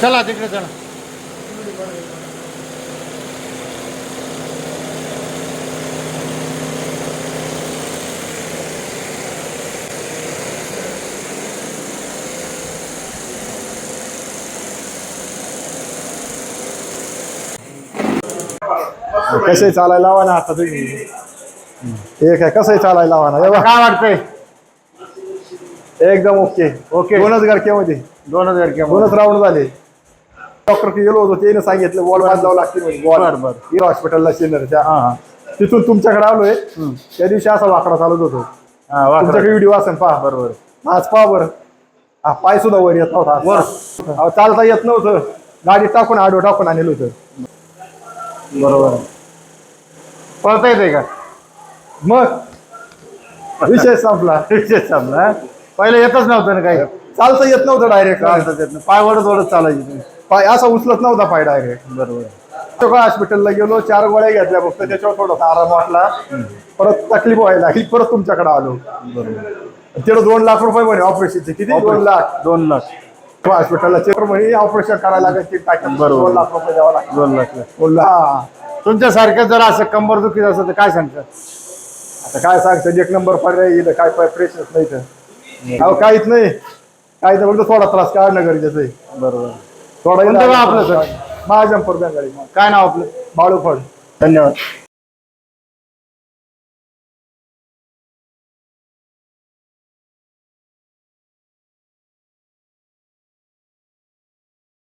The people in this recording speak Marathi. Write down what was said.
चला तिकडे चला. कसे चालायला लावा ना आता तुम्ही? एक आहे कसंही चालायला लावा ना? एवढा काय वाटतंय? एकदम ओके ओके. दोनच गडक्यामध्ये दोन हजार किंवा दोनच राऊंड झाले. डॉक्टर गेलो होतो त्याने सांगितलं वॉल बांधावं लागते म्हणजे वॉल बरं, बरं. हिरो हॉस्पिटलला शेनरच्या हा हा. तिथून तुमच्याकडे आलोय. त्या दिवशी असा वाकडा चालत होतो. हा वाकडं. व्हिडिओ असेल पहा. बरोबर. आज पहा बरं. हा पाय सुद्धा वर येत नव्हता. वर. अहो, चालता येत नव्हतं. गाडी टाकून आडवं टाकून आणलं होतं. बरोबर. पळता येते का? मग? विषय संपला. विशेष संपला? पहिले येतच नव्हतं ना काही. चालता येत नव्हतं डायरेक्ट चालतं येत नाही. पाय वडत वडत चालायची. तुम्ही पाय असा उचलत नव्हता पाय डायरेक्ट बरोबर. हॉस्पिटलला गेलो चार गोळ्या घेतल्या फक्त त्याच्यावर थोडासा आराम वाटला. परत तकलीफ व्हायला लागली परत तुमच्याकडे आलो. तिकडे दोन लाख रुपये म्हणे ऑपरेशनचे किती? दोन लाख. दोन लाख. हॉस्पिटलला चेक म्हणे ऑपरेशन करायला लागेल की टाक्यात बरोबर. दोन लाख रुपये द्यावा लागेल. दोन लाख. बोलला हा. तुमच्या सारखं जर असं कंबर दुखीत असं तर काय सांगतात? आता काय सांगतं एक नंबर पर्याय येईल काय प्रेशर नाही तर अहो काहीच नाही. काही तर फक्त थोडा त्रास काढणं गरजेचं आहे. बरोबर. कोणतं गाव आपलं, सर? महाजनपूर बँगाळी. काय नाव आपलं? बाळूफळ धन्यवाद.